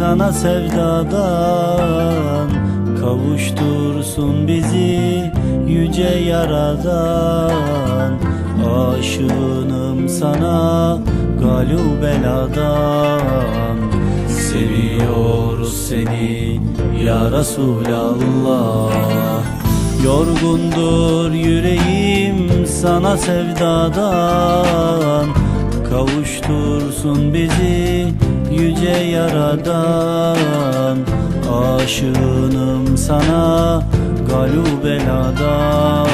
sana sevdadan. Kavuştursun bizi yüce yaradan. Aşığınım sana galu beladan. Seviyoruz seni ya Resulallah. Yorgundur yüreğim sana sevdadan Kavuştursun bizi yüce yaradan. Aşığınım sana galu beladan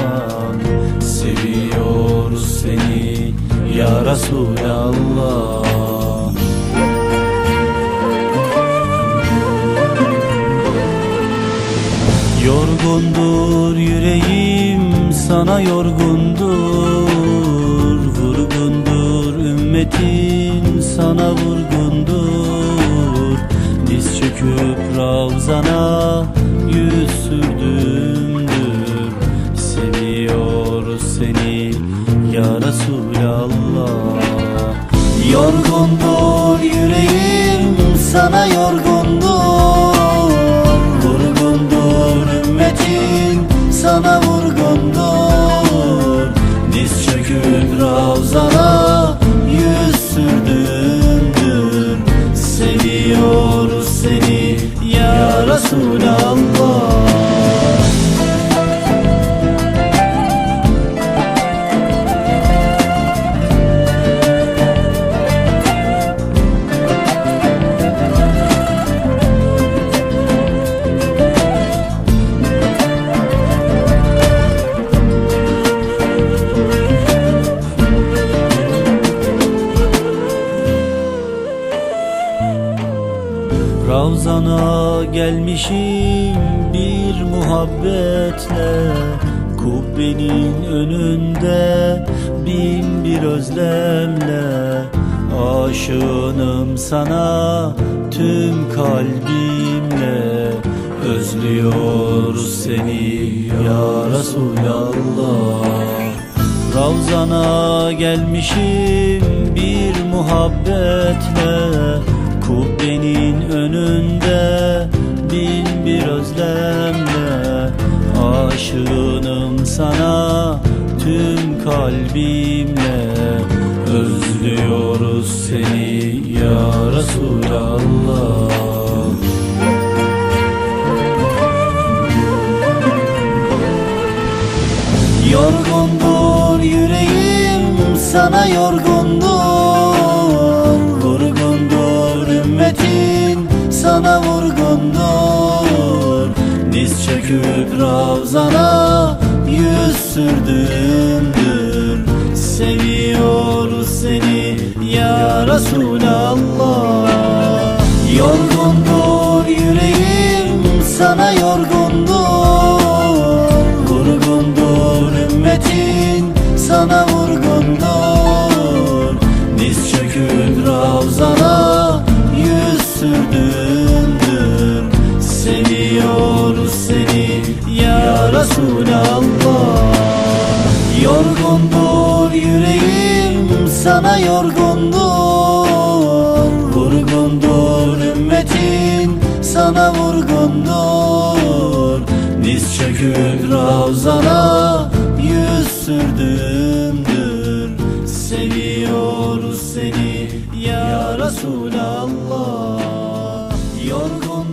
Seviyoruz seni ya Resulallah. Yorgundur yüreğim sana yorgundur Ümmetin sana vurgundur. Diz çöküp Ravzana yüz sürdümdür Seviyoruz seni ya Resulallah. Yorgundur yüreğim sana yorgundur Ravzana gelmişim bir muhabbetle. Kubbenin önünde bin bir özlemle. Aşığınım sana tüm kalbimle. Özlüyoruz seni ya Resulallah. Ravzana gelmişim bir muhabbetle Kubbenin önünde bin bir özlemle Aşığınım sana tüm kalbimle. Özlüyoruz seni ya Resulallah. Yorgundur yüreğim sana yorgundur sana vurgundur. Diz çöküp Ravzana yüz sürdümdür Seviyoruz seni ya Resulallah. Yorgundur yüreğim sana yorgundur. Vurgundur ümmetin sana vurgundur. Diz çöküp Ravzana yüz sürdümdür sana yorgundur. Vurgundur ümmetin sana vurgundur. Diz çöküp Ravzana yüz sürdümdür Seviyoruz seni ya Resulallah. Yorgun